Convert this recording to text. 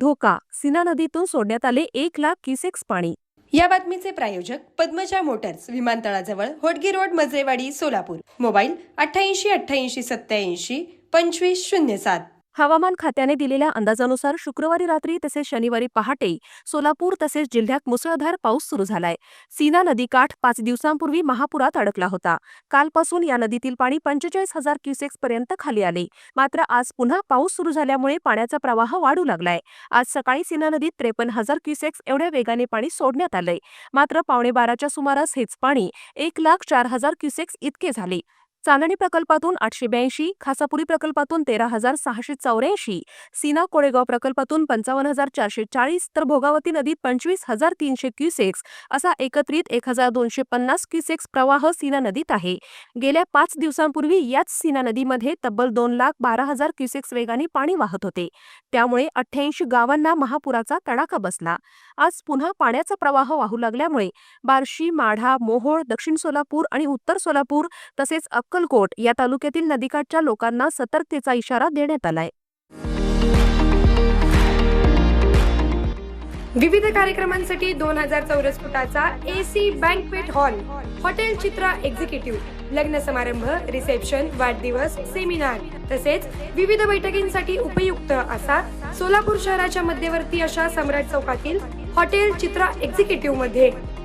धोका सीना नदीतून सोडण्यात आले एक लाख क्युसेक्स पाणी. या बातमीचे प्रायोजक पद्मजा मोटर्स विमानतळाजवळ होडगी रोड मजरेवाडी सोलापूर. मोबाईल अठ्ठ्याऐंशी अठ्ठ्याऐंशी सत्याऐंशी पंचवीस शून्य सात. हवामान खात्याने दिलेल्या अंदाजानुसार शुक्रवारी रात्री तसेच शनिवारी पहाटे सोलापूर तसेच जिल्ह्यात मुसळधार पाऊस सुरू झालाय. सीना नदीकाठ पाच दिवसांपूर्वी महापुरात अडकला होता. कालपासून या नदीतील पाणी पंचेचाळीस हजार क्युसेक्स पर्यंत खाली आले. मात्र आज पुन्हा पाऊस सुरू झाल्यामुळे पाण्याचा प्रवाह वाढू लागलाय. आज सकाळी सीना नदीत त्रेपन्न हजार क्युसेक्स एवढ्या वेगाने पाणी सोडण्यात आलंय. मात्र पावणे बाराच्या सुमारास हेच पाणी एक लाख चार हजार क्युसेक्स इतके झाले. चांदणी प्रकल्पातून आठशे ब्याऐंशी खासापुरी प्रकल्पातून तेरा हजार सहाशे चौऱ्याऐंशी सीना कोळेगाव प्रकल्पातून पंचावन्न हजार चारशे चाळीस तर भोगावती नदीत पंचवीस हजार तीनशे क्युसेक्स असा एकत्रित एक हजार दोनशे पन्नास क्युसेक्स प्रवाह सीना नदीत आहे. गेल्या पाच दिवसांपूर्वी याच सीना नदीमध्ये तब्बल दोन लाख बारा हजार क्युसेक्स वेगाने पाणी वाहत होते. त्यामुळे अठ्ठ्याऐंशी गावांना महापुराचा तडाखा बसला. आज पुन्हा पाण्याचा प्रवाह वाहू लागल्यामुळे बार्शी माढा मोहोळ दक्षिण सोलापूर आणि उत्तर सोलापूर तसेच अक्कलकोट या तालुक्यातील नदीकाठच्या लोकांना सतर्कतेचा इशारा देण्यात आलाय. विविध कार्यक्रमांसाठी दोन हजार चौरस फुटाचा AC banquet hall hotel Chitra executive लग्न समारंभ रिसेप्शन वाढदिवस सेमिनार तसेच विविध बैठकींसाठी उपयुक्त असा सोलापूर शहराच्या मध्यवर्ती अशा सम्राट चौकातील हॉटेल चित्रा एक्झिक्युटिव्हमध्ये